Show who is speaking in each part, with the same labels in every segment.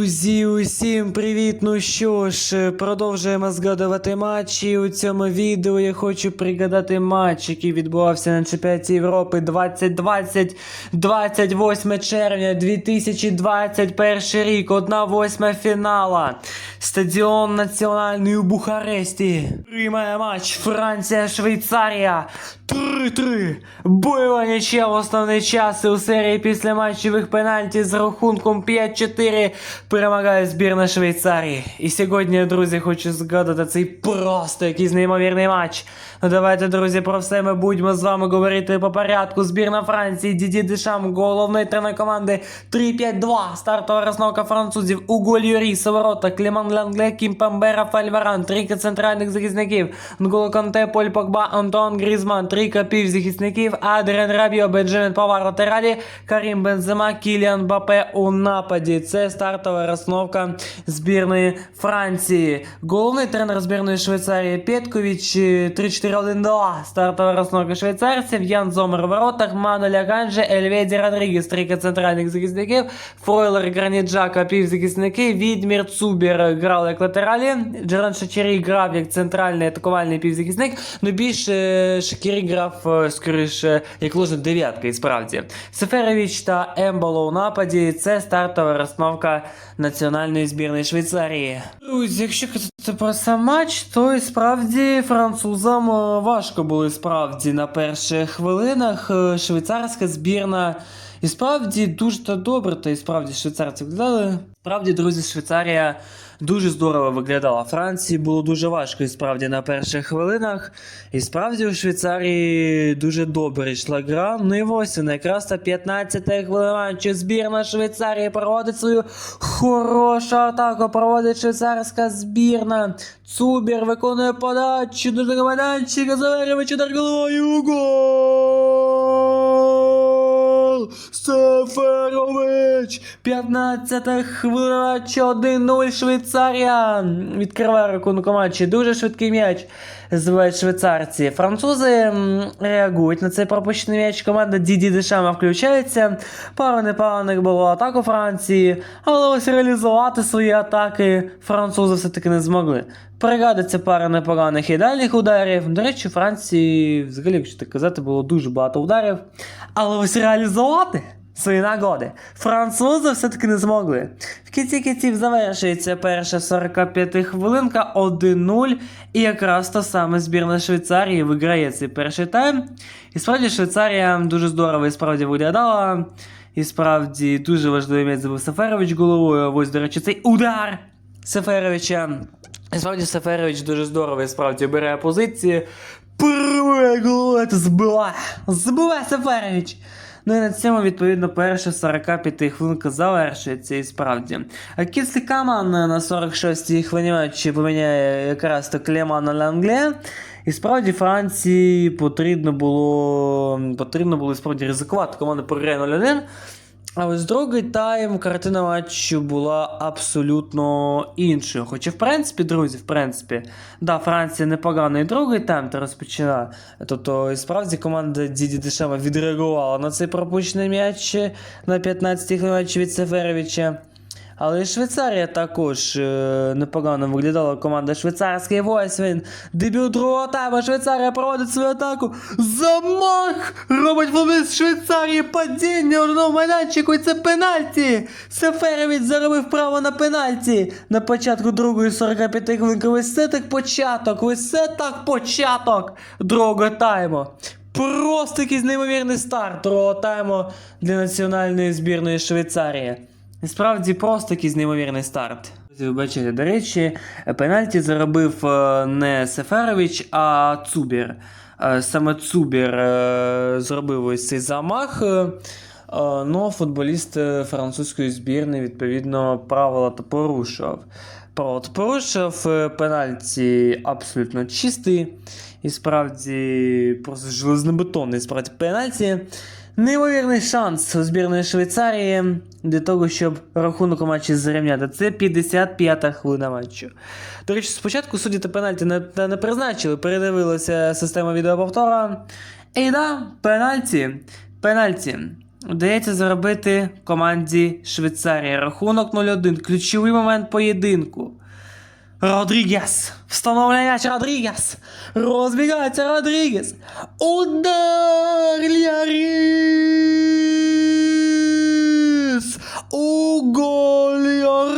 Speaker 1: Друзі, усім привіт! Ну що ж, продовжуємо згадувати матчі. У цьому відео я хочу пригадати матч, який відбувався на чемпіонаті Європи 2020, 28 червня 2021 рік, 1-8 фінала. Стадіон Національний у Бухаресті. Приймає матч Франція-Швейцарія. 3-3. Бойова нічия в основний час і у серії після матчевих пенальті з рахунком 5-4 перемагає збірна Швейцарії. І сьогодні, друзі, хочу згадати цей просто якийсь неймовірний матч. Ну давайте, друзі, про все ми будемо з вами говорити по порядку. Збірна Франції, Діді Дешам, головний тренер команди 3-5-2. Стартова розновка французів. Уголь Юрій, Соворотта, Кліман Лангле, Кімпамбера, Фальваран, трійка центральних захисників. Нголо Конте, Поль Погба, Антон Грізман, трійка півзахисників. Адрен Рабіо, Бенджамін Павар латералі, Карім Бензема, Кіліан Бапе у нападі. Це стартова розновка збірної Франції. Головний тренер збірної Швейцарії Петкович 3-4-1-2. Стартова розновка швейцарців. Ян Зомер воротах, Мануеля Ганже, Ельведі Родрігес, трійка центральних захисників. Фройлер, Граніт Джака, півзахисники. Відмір Цубер грав як латералі. Джеран Шакірі грав як центральний атакувальний півзахисник. Ну більше Шакірі грав е, скоріше як ложна дев'ятка, і справді. Сеферович та Емболо у нападі. Це стартова розновка національної збірної Швейцарії. Друзі, якщо казати про сам матч, то і справді французам е, важко було справді на перших хвилинах. Е, Швейцарська збірна і справді дуже та добре, та і справді швейцарці виглядали. Справді, друзі, Швейцарія дуже здорово виглядала. Франції було дуже важко і справді на перших хвилинах. І справді у Швейцарії дуже добре йшла гра. Ну і ось вона, якраз та 15 хвилина матчу збірна Швейцарії проводить свою хорошу атаку. Проводить швейцарська збірна. Цубір виконує подачу до майданчика. Заверювач удар головою. Гол! Сеферович! 15 хвилина 1-0 Швейцарія. Відкриває рахунок у матчі. Дуже швидкий м'яч звають швейцарці. Французи реагують на цей пропущений м'яч. Команда Діді Дешама включається. Пару непоганих було атак у Франції, але ось реалізувати свої атаки французи все-таки не змогли. Пригадується пара непоганих і дальніх ударів. До речі, у Франції, взагалі, якщо так казати, було дуже багато ударів. Але ось реалізувати свої нагоди французи все-таки не змогли. В кінці кінців завершується перша 45 хвилинка 1-0. І якраз то саме збірна Швейцарії виграє цей перший тайм. І справді Швейцарія дуже здорово і справді виглядала. І справді дуже важливий м'яч забив Сафарович головою. Ось, до речі, цей удар Сафаровича. І справді Сафарович дуже здорово і справді обирає позиції. Збиває. Збиває Сафарович. Ну і на цьому, відповідно, перша 45 хвилинка завершується і справді. А Кіслі Каман на 46-й хвилині поміняє якраз то Клемана Лангле. І справді Франції потрібно було потрібно було справді ризикувати. Команда програє 0-1. А ось другий тайм картина матчу була абсолютно іншою. Хоча, в принципі, друзі, в принципі, да, Франція непоганий другий тайм та розпочала. Тобто, і справді команда Діді Дешева відреагувала на цей пропущений м'яч на 15-й матчі від Сеферовича. Але і Швейцарія також е, непогано виглядала команда швейцарський ось він. Дебют другого тайму Швейцарія проводить свою атаку. Замах! Робить вниз Швейцарії падіння у одному майданчику і це пенальті! Сеферович заробив право на пенальті на початку другої 45 хвилинки. Ось це так початок, ось це так початок другого тайму. Просто якийсь неймовірний старт другого тайму для національної збірної Швейцарії. Справді просто якийсь неймовірний старт. Ви бачите, до речі, пенальті заробив е, не Сеферович, а Цубір. Е, Саме Цубір е, зробив ось цей замах. Ну, футболіст французької збірної, відповідно, правила то порушував. Правила порушив, пенальті абсолютно чистий. І справді просто железнобетонний справді пенальті. Неймовірний шанс у збірної Швейцарії для того, щоб рахунок у матчі зрівняти. Це 55-та хвилина матчу. До речі, спочатку судді та пенальті не, не, не призначили, передивилася система відеоповтора. І да, пенальті. Пенальті. вдається зробити команді Швейцарії. Рахунок 0-1. Ключовий момент поєдинку. Родрігес. Встановлює м'яч Родрігес. Розбігається Родрігес. Удар Ляріс. У гол Ляріс.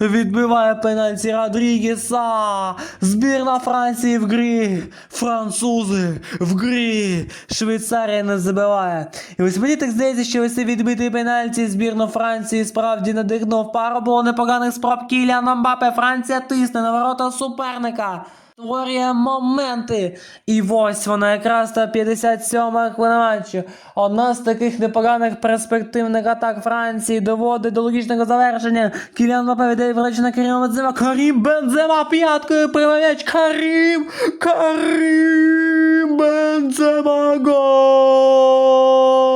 Speaker 1: Відбиває пенальті Родрігеса. Збірна Франції в грі. Французи в грі. Швейцарія не забиває. І ось мені так здається, що ось відбитий пенальті збірну Франції справді надихнув. Пару було непоганих спроб Кіліана Мбапе. Франція тисне на ворота суперника. Створює моменти. І ось вона якраз та 57-ма хвилина матчу. Одна з таких непоганих перспективних атак Франції доводить до логічного завершення. Кіліан Мбапе віддає врач на Каріма Бензема. Карім Бензема п'яткою приймає. Карім! Карім Бензема гол!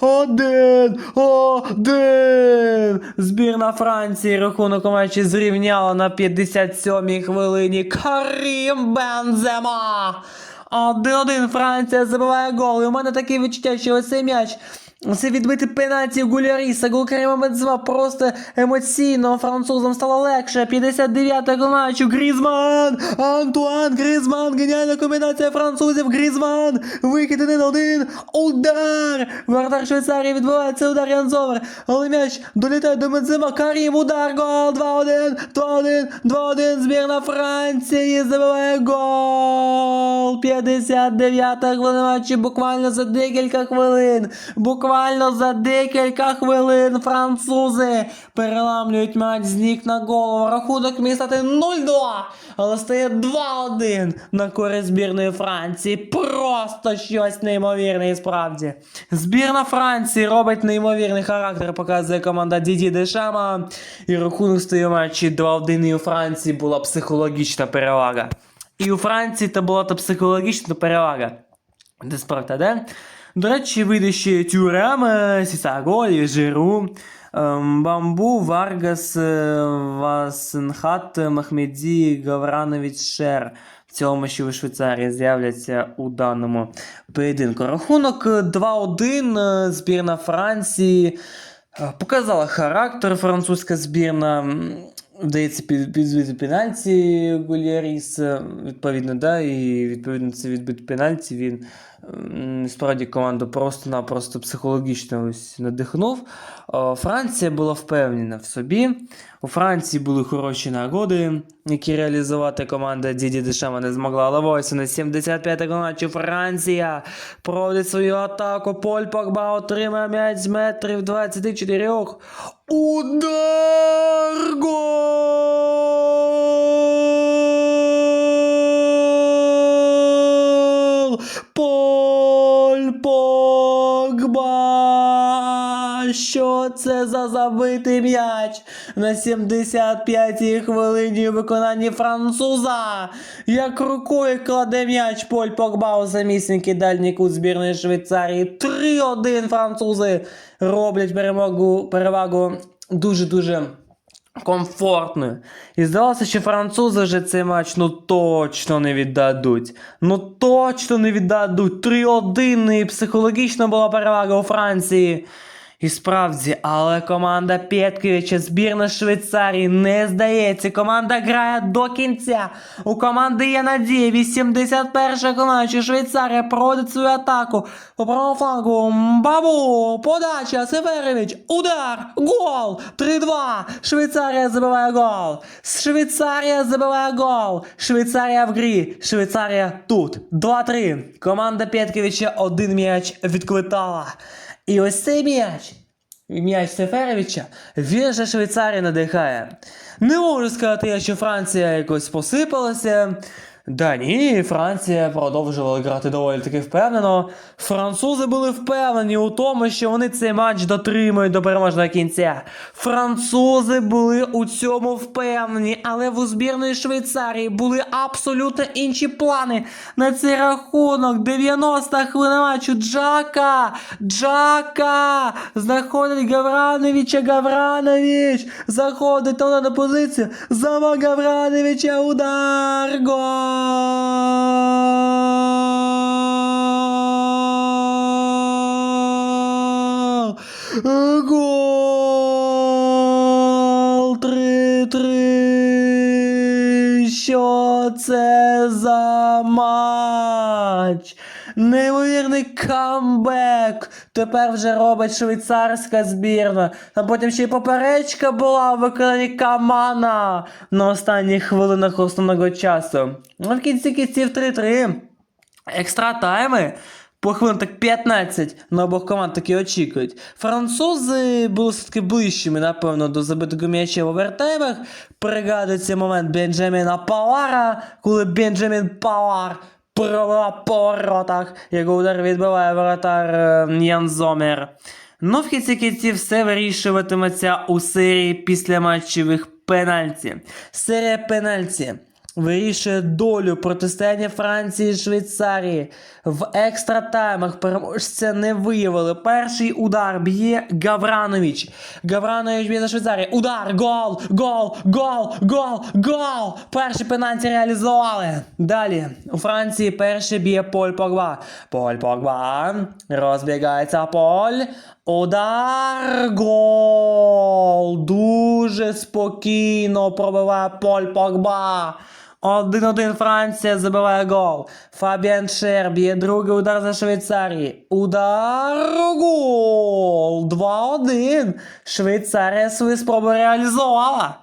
Speaker 1: Один! Один! Збірна Франції рахунок у матчі зрівняла на 57-й хвилині. Карім Бензема! Один-один Франція забиває гол. І у мене таке відчуття, що ось цей м'яч. Це відбити пенальті Гуляріса, гол Каріма просто емоційно французам стало легше. 59-й гол матчу. Грізман! Антуан Грізман! Геніальна комбінація французів. Грізман! Вихід 1-1. Удар! Вратар Швейцарії відбувається удар Янзовер. Але м'яч долітає до Бензема. Карім удар. Гол 2-1. 2-1. 2-1. Збірна Франції забиває гол. 59-та хвилина матчу. Буквально за декілька хвилин. Буквально за декілька хвилин французи переламлюють матч з ніг на голову. Рахунок міг стати 0-2, але стає 2-1 на користь збірної Франції. Просто щось неймовірне і справді. Збірна Франції робить неймовірний характер, показує команда Діді Дешама. І рахунок стає матчі 2-1 і у Франції була психологічна перевага. І у Франції це була та психологічна перевага. Де справді, де? До речі, вийде ще Тюрем, е, Сісаголі, Жиру, ем, Бамбу, Варгас, е, Васенхат, Махмеді, Гавранович, Шер. В цілому, що у Швейцарії з'являться у даному поєдинку. Рахунок е, 2-1, е, збірна Франції. е, Показала характер французька збірна. Вдається під, пенальті Гуляріс, е, відповідно, да, і відповідно це відбит пенальті. Він справді команду просто-напросто психологічно ось надихнув. Франція була впевнена в собі. У Франції були хороші нагоди, які реалізувати команда Діді Дешама не змогла. Але ось на 75-й матчі Франція проводить свою атаку. Поль Погба отримає м'яч з метрів 24. Удар! Гол! Що це за забитий м'яч на 75-й хвилині виконанні француза? Як рукою кладе м'яч Поль Погба у самісінький дальній кут збірної Швейцарії. 3-1 французи роблять перемогу, перевагу дуже-дуже комфортною. І здавалося, що французи вже цей матч ну точно не віддадуть. Ну точно не віддадуть. 3-1 і психологічно була перевага у Франції. І справді, але команда Петковича, збірна Швейцарії не здається. Команда грає до кінця. У команди є надія. 81 матчі Швейцарія проводить свою атаку. По правому флангу Бабу, подача, Северович, удар, гол, 3-2. Швейцарія забиває гол. Швейцарія забиває гол. Швейцарія в грі. Швейцарія тут. 2-3. Команда Петковича один м'яч відквитала. І ось цей м'яч, м'яч Сеферовича, він же Швейцарія надихає. Не можу сказати, що Франція якось посипалася. Да ні, Франція продовжувала грати доволі таки впевнено. Французи були впевнені у тому, що вони цей матч дотримують до переможного кінця. Французи були у цьому впевнені, але в у збірної Швейцарії були абсолютно інші плани на цей рахунок. 90 хвилина матчу. Джака! Джака! Знаходить Гаврановича Гавранович! Заходить туди на позицію. Зама Гаврановича удар! Гол! Гол 3-3. Що це за матч? Неймовірний камбек. Тепер вже робить швейцарська збірна. А потім ще й поперечка була в виконанні Камана на останніх хвилинах основного часу. Ну, в кінці кінців 3-3. Екстра тайми. По хвилин так 15 на обох команд таки очікують. Французи були все-таки ближчими, напевно, до забитого м'яча в овертаймах. Пригадується момент Бенджаміна Павара, коли Бенджамін Павар пробивав по воротах, його удар відбиває воротар Ян Зомер. Ну, в кінці кінців все вирішуватиметься у серії післяматчевих пенальті. Серія пенальті вирішує долю протистояння Франції і Швейцарії. В екстра таймах переможця не виявили. Перший удар б'є Гавранович. Гавранович б'є за Швейцарію. Удар, гол, гол, гол, гол, гол. Перший пенальті реалізували. Далі у Франції перший б'є Поль Погба. Поль Погба. Розбігається Поль. Удар гол. Дуже спокійно пробиває Поль Погба. 1-1 Франція забиває гол. Фабіан Шер б'є другий удар за Швейцарії. Удар гол. 2-1. Швейцарія свою спробу реалізувала.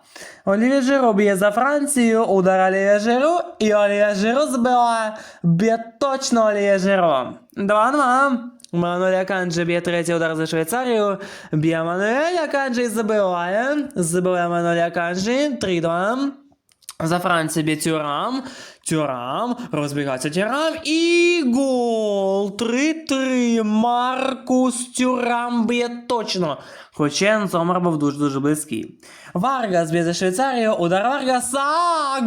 Speaker 1: Олівія Жиру б'є за Францію, удар Олівія Жиру, і Олівія Жиру збиває. Б'є точно Олівія Жиру. 2-2. Мануель Аканджі б'є третій удар за Швейцарію. Б'є Мануель Аканджі і забиває. Забиває Мануель Аканджі. 3-2. За Францію Тюрам. Тюрам. Розбігається Тюрам. І гол. 3-3. Маркус Тюрам б'є точно. Хоча Сомер був дуже-дуже близький. Варгас б'є за Швейцарію. Удар Варгаса.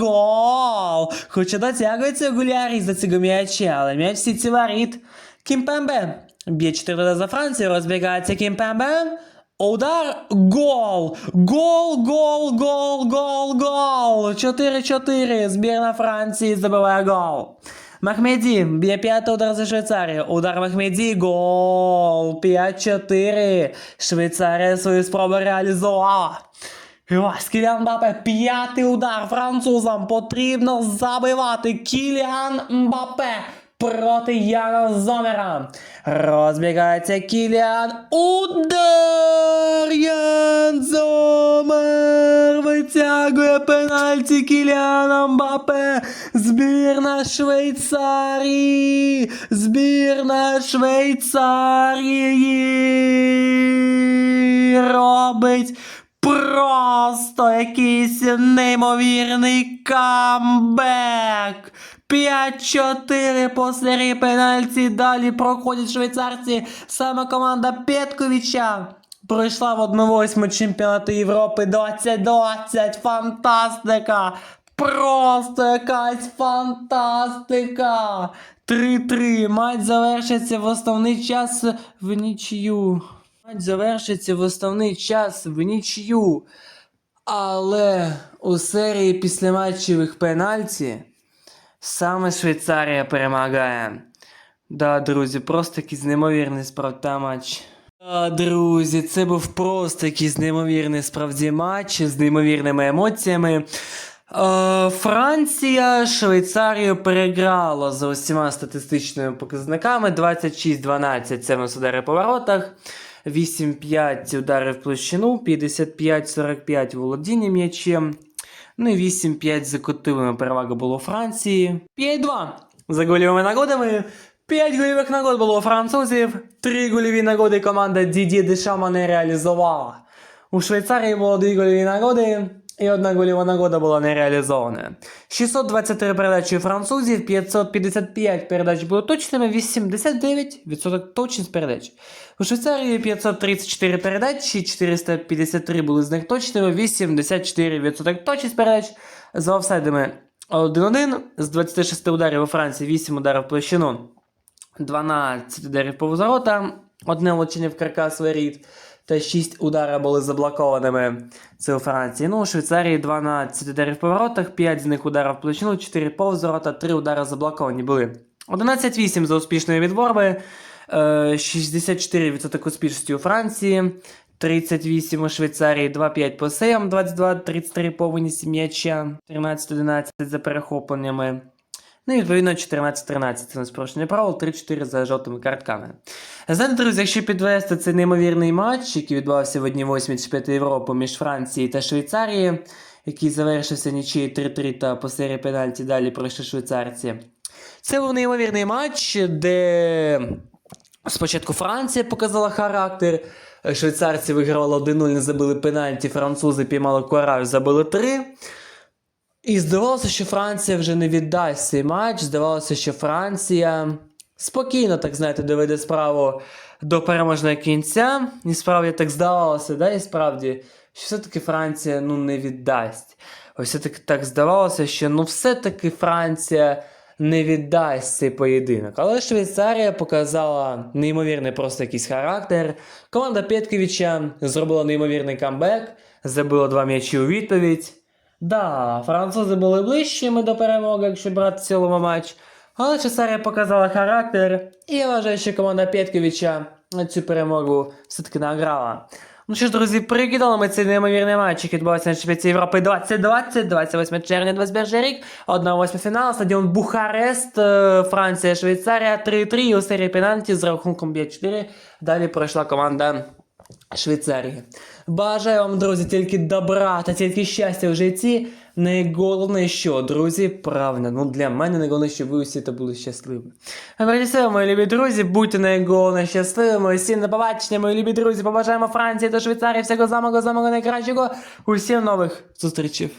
Speaker 1: Гол. Хоча дотягується гулярі за цього м'яча, але м'яч всі ці воріт. Кімпембе. Б'є 4 за Францію. Розбігається Кімпембе. Удар, гол! Гол, гол, гол, гол, гол! 4-4. Збірна Франції забиває гол. Махмеді б'є п'ятий удар за Швейцарію. Удар Махмеді, гол! 5-4. Швейцарія свою спробу реалізувала. Ось Кіліан Мбапе, п'ятий удар французам потрібно забивати. Кіліан Мбапе проти Яна Зомера. Розбігається Кіліан. Удар! Ян Зомер витягує пенальті Кіліана Мбапе. Збірна Швейцарії. Збірна Швейцарії робить Просто якийсь неймовірний камбек. 5-4 по серії. Далі проходять швейцарці. Саме команда Петковича. Пройшла в 1-8 чемпіонату Європи 2020. Фантастика! Просто якась фантастика! 3-3. Матч завершиться в основний час в нічию. Матч завершиться в основний час в нічию. Але у серії післяматчевих пенальті саме Швейцарія перемагає. Да, друзі, просто якийсь неймовірний справді матч. Да, друзі, це був просто якийсь неймовірний справді матч з неймовірними емоціями. Е, Франція Швейцарію переграла за усіма статистичними показниками. 26-12 це в нас удари по воротах. 8-5 удари в площину, 55-45 володіння м'ячем. Ну і 8-5 за котовими перевага було Франції. 5-2 за гольовими нагодами. 5 гольових нагод було у французів. 3 гольові нагоди команда Діді Дешама не реалізувала. У Швейцарії було 2 гольові нагоди. І одна гольова нагода була не реалізована. 623 передачі у французів, 555 передач були точними, 89% точність передач. У Швейцарії 534 передачі, 453 були з них точними, 84% точність передач за офсайдами 1-1 з 26 ударів у Франції, 8 ударів в площину, 12 ударів по ворота, одне влучення в каркас воріт та 6 ударів були заблокованими. Це у Франції. Ну, у Швейцарії 12 ударів по воротах, 5 з них ударів в площину, 4 повз ворота, 3 удари заблоковані були. 11-8 за успішної відборби. Е, 64% успішності у Франції, 38 у Швейцарії, 2-5 по сейам, 22-33 по винісі м'яча, 13-11 за перехопленнями. Ну і відповідно 14-13 це у нас порушення правил, 3-4 за жовтими картками. Знаєте, друзі, якщо підвести цей неймовірний матч, який відбувався в 1-8 чемпіонаті Європи між Францією та Швейцарією, який завершився нічиєю 3-3 та по серії пенальті далі пройшли швейцарці. Це був неймовірний матч, де спочатку Франція показала характер. Швейцарці вигравали 1-0, не забили пенальті, французи піймали кораж, забили 3. І здавалося, що Франція вже не віддасть цей матч. Здавалося, що Франція спокійно, так знаєте, доведе справу до переможного кінця. І справді так здавалося, да, і справді, що все-таки Франція ну, не віддасть. Ось все-таки так здавалося, що ну все-таки Франція не віддасть цей поєдинок. Але Швейцарія показала неймовірний просто якийсь характер. Команда Пєткевича зробила неймовірний камбек, забила два м'ячі у відповідь. Да, французи були ближчими до перемоги, якщо брати в цілому матч. Але Швейцарія показала характер, і я вважаю, що команда Пєткевича цю перемогу все-таки награла. Ну що ж, друзі, прикидали ми цей неймовірний матч, який відбувався на чемпіонаті Європи 2020, 28 червня 21 рік, 1-8 фінал, стадіон Бухарест, е, Франція, Швейцарія, 3-3 у серії пенальті з рахунком 5-4. Далі пройшла команда Швейцарії. Бажаю вам, друзі, тільки добра та тільки щастя в житті. Найголовніше, що, друзі, правильно, ну для мене найголовніше, що ви усі та були щасливі. А все, мої любі друзі, будьте найголовне щасливими. Усім на побачення, мої любі друзі. Побажаємо Франції та Швейцарії всього самого самого найкращого. Усім нових зустрічей.